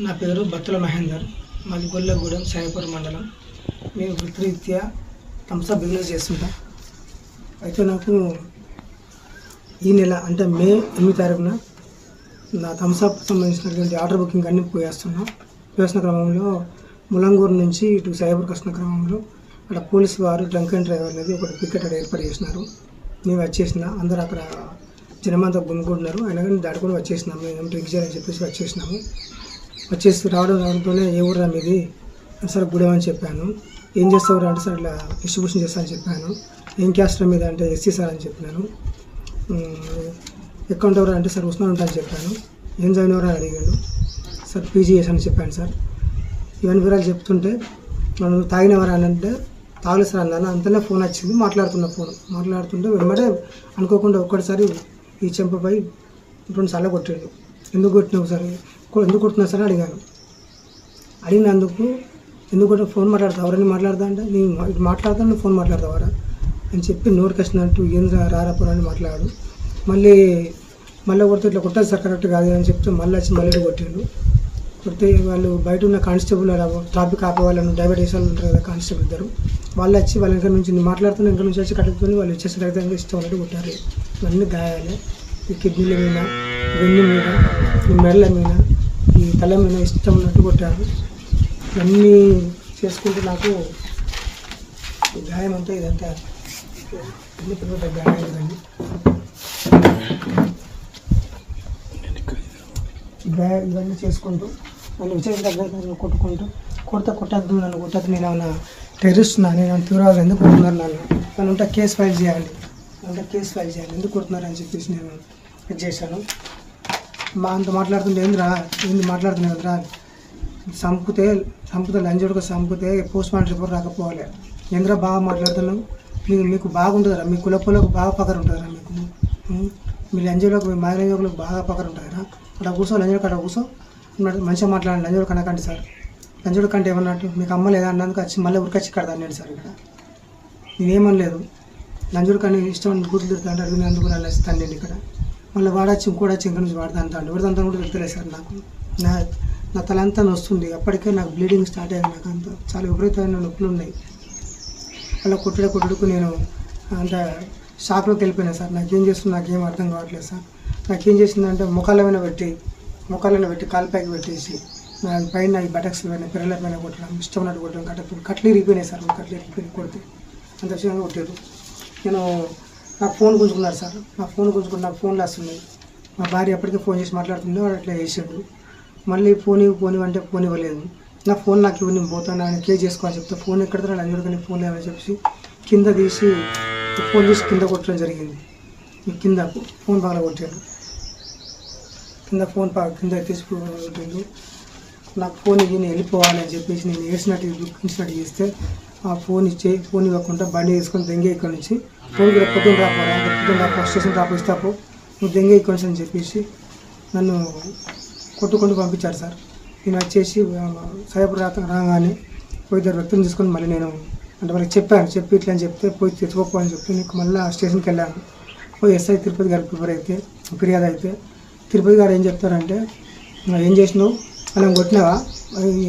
నా పేరు బత్తుల మహేందర్ మాది గొల్లగూడెం సాయిపురం మండలం. మేము వృత్తిరీత్యా తమసా బిజినెస్ చేస్తుంటాం. అయితే నాకు ఈ నెల అంటే మే ఎనిమిది తారీఖున నా థమ్సప్ సంబంధించినటువంటి ఆర్డర్ బుకింగ్ అన్నీ పోయేస్తున్నాం. పోయేసిన క్రమంలో ములంగూరు నుంచి ఇటు సాయిపూర్కి వస్తున్న క్రమంలో అక్కడ పోలీసు వారు డ్రంక్ అండ్ డ్రైవర్ అనేది ఒకటి పికెట్ అక్కడ ఏర్పాటు చేసినారు. మేము వచ్చేసిన అందరూ అక్కడ జనమంతా గుమ్మికుంటున్నారు అయినా కానీ దాటుకొని వచ్చేసినాము మేము డ్రింక్ చేయాలని చెప్పేసి వచ్చేసినాము. వచ్చేసి రావడం రావడంతోనే ఏ ఊరా మీది సార్ గుడెం అని చెప్పాను. ఏం చేస్తావు అంటే సార్ ఇట్లా డిస్ట్రిబ్యూషన్ చేస్తా అని చెప్పాను. ఏం క్యాస్ట్ మీద అంటే ఎస్సీ సార్ అని చెప్పినాను. అకౌంట్ ఎవరు అంటే సార్ ఉస్మాన్ ఉంటా అని చెప్పాను. ఏం చదివినవరా అని అడిగాడు. సార్ పీజీ చేశాను చెప్పాను సార్. ఇవన్నీ వివరాలు చెప్తుంటే మనం తాగినవరా అని అంటే తాగలేదు సార్ అన్నాను. అంతనే ఫోన్ వచ్చింది. మాట్లాడుతున్న ఫోన్. మాట్లాడుతుంటే వెంబడే అనుకోకుండా ఒక్కటిసారి ఈ చెంపపై రెండు సార్లు కొట్టాడు. ఎందుకు కొట్టినావు సార్? ఎందుకు కొడుతున్నా సార్ అని అడిగాను. అడిగినందుకు ఎందుకు ఫోన్ మాట్లాడతావు ఎవరైనా మాట్లాడతా అంటే నేను ఇటు మాట్లాడతా నువ్వు ఫోన్ మాట్లాడతావరా? అని చెప్పి నోరు కసినట్టు ఏం రా- రారా అని మాట్లాడు. మళ్ళీ మళ్ళీ కొడితే ఇట్లా కొట్టదు సార్ కరెక్ట్ కాదు అని చెప్తే మళ్ళీ వచ్చి మళ్ళీ కొట్టిండు. కొడితే వాళ్ళు బయట ఉన్న కానిస్టేబుల్ ట్రాఫిక్ ఆపే వాళ్ళను డైవర్ట్ చేసే వాళ్ళు ఉంటారు కదా కానిస్టేబుల్ ఇద్దరు. వాళ్ళు వచ్చి వాళ్ళ ఇంకా నుంచి మాట్లాడుతున్న ఇంకా నుంచి వచ్చి కట్టుకుని వాళ్ళు వచ్చేసి దగ్గర ఇష్టం ఉన్నట్టు కొట్టారు. ఇవన్నీ గాయాలే. ఈ కిడ్నీల మీద వెన్ను మీద ఈ మెడల మీద ఈ తల ఇష్టం ఉన్నట్టు కొట్టారు. ఇవన్నీ చేసుకుంటే నాకు గాయం అంతా ఇదంతా ఎన్ని పెద్ద గాయం ఇదండి గాయ ఇవన్నీ చేసుకుంటూ నన్ను విజయం దగ్గర నన్ను కొట్టుకుంటూ కొడితే కొట్టద్దు నన్ను కొట్టద్దు నేను ఏమైనా టెర్రరిస్ట్ నా నేను ఏమైనా తీవ్రవాదం ఎందుకు కొడుతున్నారు నన్ను? నన్ను ఉంటే కేసు ఫైల్ చేయాలి. అంటే కేసు ఫైల్ చేయాలి. ఎందుకు కొడుతున్నారు అని చెప్పేసి నేను ఇది చేశాను. మా అంత మాట్లాడుతుంటే ఏందిరా? ఏంది మాట్లాడుతున్నావు రా? చంపితే చంపితే లంజోడుగా చంపితే పోస్ట్ మార్టం రిపోర్ట్ రాకపోవాలి. ఏంద్రా బాగా మాట్లాడుతున్నావు? మీకు మీకు బాగుంటుందిరా మీ కులపులకు బాగా పకర ఉంటుందిరా మీకు. మీ లంజోలకు మీ మాయలంజోకులకు బాగా పకర ఉంటుందిరా. అక్కడ కూర్చో లంజోడు అక్కడ కూర్చో. మంచిగా మాట్లాడండి. లంజోడు కనకండి సార్. లంజోడు కంటే ఏమన్నట్టు మీకు అమ్మ లేదా అన్నందుకు వచ్చి మళ్ళీ ఉరికొచ్చి కడతాను సార్ ఇక్కడ. నేనేమనలేదు. లంజోడు కానీ ఇష్టం బూతులు తిరుగుతాంటే అడిగినందుకు నన్ను తండ్రి ఇక్కడ. మళ్ళీ వాడ ఇంకోటి చింక నుంచి వాడతా అంటాడు వాడదంతా కూడా వెళ్తలేదు సార్ నాకు. నా నా తలంతా నొస్తుంది. అప్పటికే నాకు బ్లీడింగ్ స్టార్ట్ అయ్యింది నాకు అంత. చాలా విపరీతమైన నొప్పులు ఉన్నాయి. అలా కొట్టడ కొట్టుడుకు నేను అంత షాక్లోకి వెళ్ళిపోయినా సార్. నాకేం చేస్తుంది నాకేం అర్థం కావట్లేదు సార్. నాకేం చేసిందంటే ముఖాల మీద పెట్టి ముఖాల మీద పెట్టి కాలుపైకి పెట్టేసి నా పైన ఈ బటక్స్ పైన పిల్లల పైన కొట్టడం ఇష్టం ఉన్నట్టు కొట్టడం కట్ట కట్లు ఇరిగిపోయినాయి సార్. కట్లు ఇరిగిపోయి కొడితే. అంత విషయంగా కొట్టారు. నేను నా ఫోన్ గుంజుకున్నారు సార్. నా ఫోన్ గుంజుకుని నాకు ఫోన్లు వస్తున్నాయి. మా భార్య ఎప్పటికీ ఫోన్ చేసి మాట్లాడుతుండే వాడు అట్లా చేసాడు మళ్ళీ ఫోన్ ఇవ్వు ఫోన్ ఇవ్వంటే ఫోన్ ఇవ్వలేదు. నా ఫోన్ నాకు ఇవ్వు నేను పోతాను ఆయన కేర్ చేసుకోవాలని చెప్తే ఫోన్ ఎక్కడ అని చూడగానే ఫోన్ లేవని చెప్పి కింద తీసి ఫోన్ తీసి కింద కొట్టడం జరిగింది. కింద ఫోన్ పగల కొట్టాడు. కింద ఫోన్ పగ కింద తీసి కొట్టిండు. నాకు ఫోన్ ఇవి నేను వెళ్ళిపోవాలని చెప్పేసి నేను వేసినట్టు దుఃఖించినట్టు చేస్తే ఆ ఫోన్ ఇచ్చే ఫోన్ ఇవ్వకుండా బండి తీసుకొని దెంగే ఇక్కడ నుంచి. ఫోన్ రేపు పొద్దున్న రాపోరా పొద్దున్న రాపో స్టేషన్ రాపో ఇస్తాపో నువ్వు దెంగే ఇక్కడి నుంచి అని చెప్పేసి నన్ను కొట్టుకుంటూ పంపించారు సార్. నేను వచ్చేసి సైబర్ రాత రాగానే పోయి ఇద్దరు వ్యక్తులను తీసుకొని మళ్ళీ నేను అంటే వాళ్ళకి చెప్పాను. చెప్పి ఇట్లా అని చెప్తే పోయి తెచ్చుకోపో అని చెప్పి నీకు మళ్ళీ స్టేషన్కి వెళ్ళాను. ఓ ఎస్ఐ తిరుపతి గారికి ప్రిపేర్ అయితే ఫిర్యాదు అయితే తిరుపతి గారు ఏం చెప్తారంటే ఏం చేసినావు? మనం కొట్టినావా?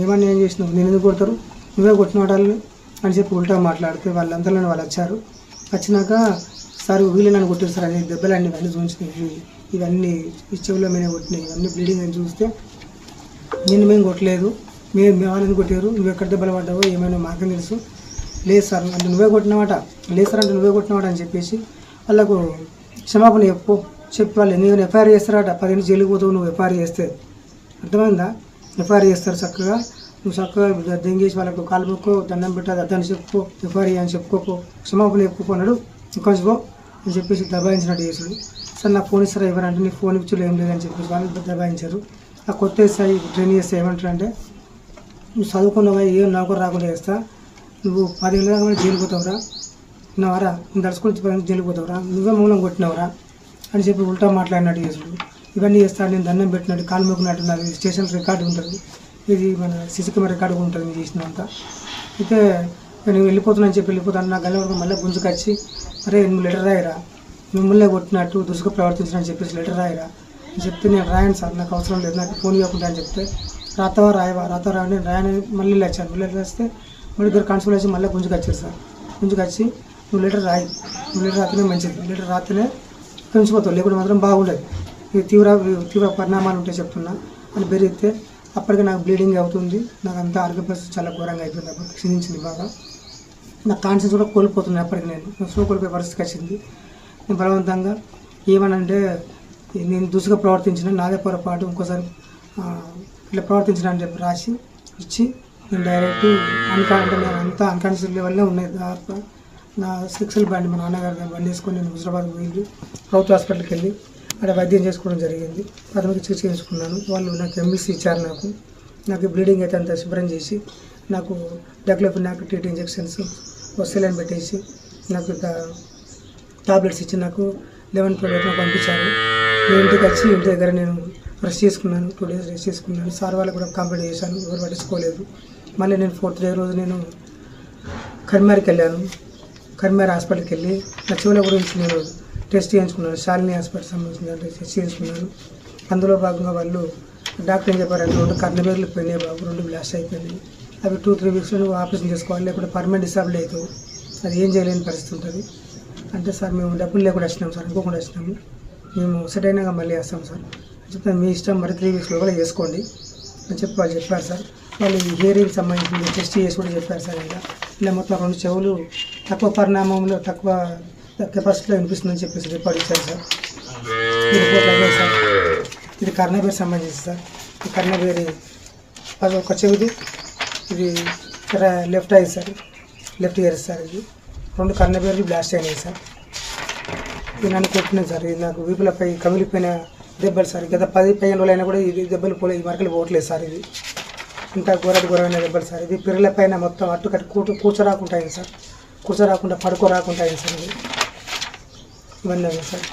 ఏమన్నా ఏం చేసినావు? నేను ఎందుకు కొడతారు? నువ్వే కొట్టిన వాళ్ళని అని చెప్పి ఉల్టా మాట్లాడితే వాళ్ళంతా వాళ్ళు వచ్చారు. వచ్చినాక సార్ వీళ్ళు నన్ను కొట్టారు సార్ దెబ్బలు అన్నీ ఇవన్నీ చూపించినాయి. ఇవన్నీ చెవుల మీద కొట్టినాయి ఇవన్నీ బ్లీడింగ్ అని చూస్తే నేను మేము కొట్టలేదు మేము మేము వాళ్ళని కొట్టారు నువ్వు ఎక్కడ దెబ్బలు పడ్డావో ఏమైనా మాకేం తెలుసు? లేదు సార్ అంటే నువ్వే కొట్టినవాట లేదు సార్ అంటే నువ్వే కొట్టినవాట అని చెప్పేసి వాళ్ళకు క్షమాపణ చెప్పు చెప్పి వాళ్ళు ఎందుకు ఎఫ్ఐఆర్ చేస్తారట పదిహేను జైలుకి పోతావు నువ్వు ఎఫ్ఐఆర్ చేస్తే. అర్థమైందా? ఎఫ్ఐఆర్ చేస్తారు చక్కగా. నువ్వు చక్కగా దెంగేసి వాళ్ళకు కాలు మొక్కో దండం పెట్టాలి అద్దాన్ని చెప్పుకో ఎఫ్ఐఆర్ అని చెప్పుకోపో క్షమాపణ చెప్పుకోన్నాడు ఇంకొంచెం పో అని చెప్పేసి దబాయించినట్టు చేసాడు సార్ నా ఫోన్ ఇస్తారా ఎవరంటే నీ ఫోన్ ఇచ్చులు ఏం లేదని చెప్పేసి వాళ్ళు దబాయించారు. ఆ కొత్త ఎస్ఐ ట్రైన్ చేస్తే ఏమంటారంటే నువ్వు చదువుకున్నావా? ఏం నాకు రాకుండా చేస్తా. నువ్వు పదిహేను దాకా జైలు పోతావురా. ఉన్నావారా? నువ్వు దడుచుకుని జైలు పోతావురా. నువ్వే మూలం కొట్టినావురా అని చెప్పి ఉల్టా మాట్లాడినట్టు చేసుడు ఇవన్నీ చేస్తా నేను దండం పెట్టినట్టు కాలు మొక్కినట్టు నాది స్టేషన్ రికార్డు ఉంటుంది. ఇది మన సిసి కెమెరా రికార్డు ఉంటుంది నేను చేసినంత. అయితే నేను వెళ్ళిపోతున్నాను చెప్పి వెళ్ళిపోతాను. నా గల్ల వరకు మళ్ళీ గుంజుకొచ్చి అరే నువ్వు లెటర్ రాయరా? మిమ్మల్ని కొట్టినట్టు దుసుగా ప్రవర్తించిన చెప్పేసి లెటర్ రాయరా చెప్తే నేను రాయను సార్ నాకు అవసరం లేదు నాకు ఫోన్ ఇవ్వకుండా అని చెప్తే రాతవా రాయవా? రాత రాయని రాయని మళ్ళీ లేచాను. మళ్ళీ లేస్తే మళ్ళీ ఇద్దరు కాన్స్టేబుల్ వచ్చి మళ్ళీ గుంజుకొచ్చారు సార్. గుంజుకొచ్చి నువ్వు లెటర్ రాయి. నువ్వు లీటర్ రాతనే మంచిది. లీటర్ రాతనే పెంచిపోతావు లేకుంటే మాత్రం బాగుండదు. ఇది తీవ్ర తీవ్ర పరిణామాలు ఉంటాయి చెప్తున్నా. అని బెరిగితే అప్పటికి నాకు బ్లీడింగ్ అవుతుంది. నాకు అంతా ఆరోగ్య పరిస్థితి చాలా ఘోరంగా అయిపోయింది. అప్పుడు క్షీణించింది బాగా. నా కాన్షియస్ కూడా కోల్పోతుంది అప్పటికి నేను. సో కోల్పోయే పరిస్థితికి వచ్చింది. నేను బలవంతంగా ఏమనంటే నేను దుసుగా ప్రవర్తించిన నాదే పొరపాటు ఇంకోసారి ఇట్లా ప్రవర్తించిన అని చెప్పి రాసి ఇచ్చి నేను డైరెక్ట్ అన్కాన్షియస్ నేను అంతా అన్కాన్షియస్ లెవెల్లో ఉన్నాయి. దాదాపు నా సెక్సల్ బ్యాండ్ మా నాన్నగారి బండి వేసుకొని నేను హుజరాబాద్ వెళ్ళి ప్రభుత్వ హాస్పిటల్కి వెళ్ళి అక్కడ వైద్యం చేసుకోవడం జరిగింది. ప్రాథమిక చికిత్స చేసుకున్నాను వాళ్ళు నాకు ఎంబీసీ ఇచ్చారు నాకు. నాకు బ్లీడింగ్ అయితే అంత శుభ్రం చేసి నాకు డెక్లోపి నాకు టీటీ ఇంజెక్షన్స్ సెలైన్ పెట్టేసి నాకు టాబ్లెట్స్ ఇచ్చి నాకు లెవెన్ ట్వెల్వ్ నాకు పంపించారు. నేను ఇంటికి వచ్చి ఇంటి దగ్గర నేను రెస్ట్ చేసుకున్నాను. టూ డేస్ రెస్ట్ చేసుకున్నాను. సార్ వాళ్ళకి కూడా కంప్లీట్ చేశాను ఎవరు పట్టించుకోలేదు. మళ్ళీ నేను ఫోర్త్ డే రోజు నేను కరిమారికి వెళ్ళాను. కరిమారి హాస్పిటల్కి వెళ్ళి నా చెవుల గురించి నేను టెస్ట్ చేయించుకున్నాను శాలిని హాస్పిటల్ సంబంధించిన టెస్ట్ చేయించుకున్నాను అందులో భాగంగా వాళ్ళు డాక్టర్ ఏం చెప్పారంటే రెండు కర్ణబేర్లు పోయినాయి బాబు రెండు బ్లాస్ట్ అయిపోయినాయి. అవి టూ త్రీ వీక్స్లో నువ్వు ఆపరేషన్ చేసుకోవాలి లేకుంటే పర్మనెంట్ డిసాబుల్ అవుతావు అది ఏం చేయలేని పరిస్థితి ఉంటుంది. అంటే సార్ మేము డబ్బులు లేకుండా వచ్చినాం సార్ అనుకోకుండా వచ్చినాము. మేము సెట్ అయినాక మళ్ళీ వేస్తాం సార్. చెప్తాను మీ ఇష్టం మరి త్రీ వీక్స్లో కూడా చేసుకోండి. అని చెప్పి వాళ్ళు చెప్పారు సార్. వాళ్ళు ఈ హియరింగ్ సంబంధించి టెస్ట్ చేసి కూడా చెప్పారు సార్ ఇంకా. ఇలా మొత్తం రెండు చెవులు తక్కువ పరిణామంలో తక్కువ కెపాసిటీలో వినిపిస్తుందని చెప్పేసి రిపోర్ట్ ఇచ్చారు సార్. ఈ రిపోర్ట్ అదే సార్. ఇది కర్ణబేర్ సంబంధించి సార్. ఈ కర్ణబేరి అది ఒక చెవిది. ఇది లెఫ్ట్ అయ్యింది సార్. లెఫ్ట్ ఇయర్ సార్ ఇది. రెండు కర్ణబేర్లు బ్లాస్ట్ అయినాయి సార్. ఇది నన్ను కొట్టినాయి సార్. ఇది నాకు వీపులపై కమిలిపోయిన దెబ్బలు సార్. గత పది పదిహేను రోజులు అయినా కూడా ఇది దెబ్బలు పోలే ఈ మరకలు పోవట్లేదు సార్ ఇది. ఇంత ఘోరటి ఘోరమైన దెబ్బలు సార్. ఇది పిర్రల మొత్తం అట్టు కట్టి కూర్చో కూర్చోరాకుంటాయి సార్. కూర్చోరాకుండా పడుకోరాకుంటాయి సార్ ఇది. ఇవన్నీ అయ్యాయి సార్.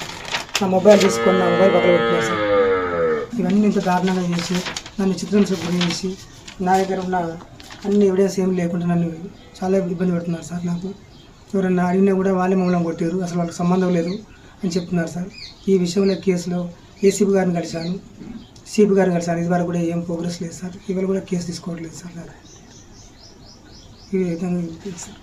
నా మొబైల్ తీసుకొని నా మొబైల్ పక్కన పెట్టినా సార్. ఇవన్నీ ఇంత దారుణంగా చేసి నన్ను చిత్రం గురి చేసి నా దగ్గర ఉన్న అన్ని ఎవిడెన్స్ ఏం లేకుండా నన్ను చాలా ఇబ్బంది పెడుతున్నారు సార్ నాకు. ఎవరన్నా అడిగినా కూడా వాళ్ళే మమ్మల్ని కొట్టారు. అసలు వాళ్ళకి సంబంధం లేదు అని చెప్తున్నారు సార్. ఈ విషయంలో కేసులో ఏసీపీ గారిని కలిశాను. సిపి గారిని కలిశాను. ఇది వరకు కూడా ఏం ప్రోగ్రెస్ లేదు సార్. ఇవాళ కూడా కేసు తీసుకోవట్లేదు సార్ నాకు. ఈ విధంగా సార్.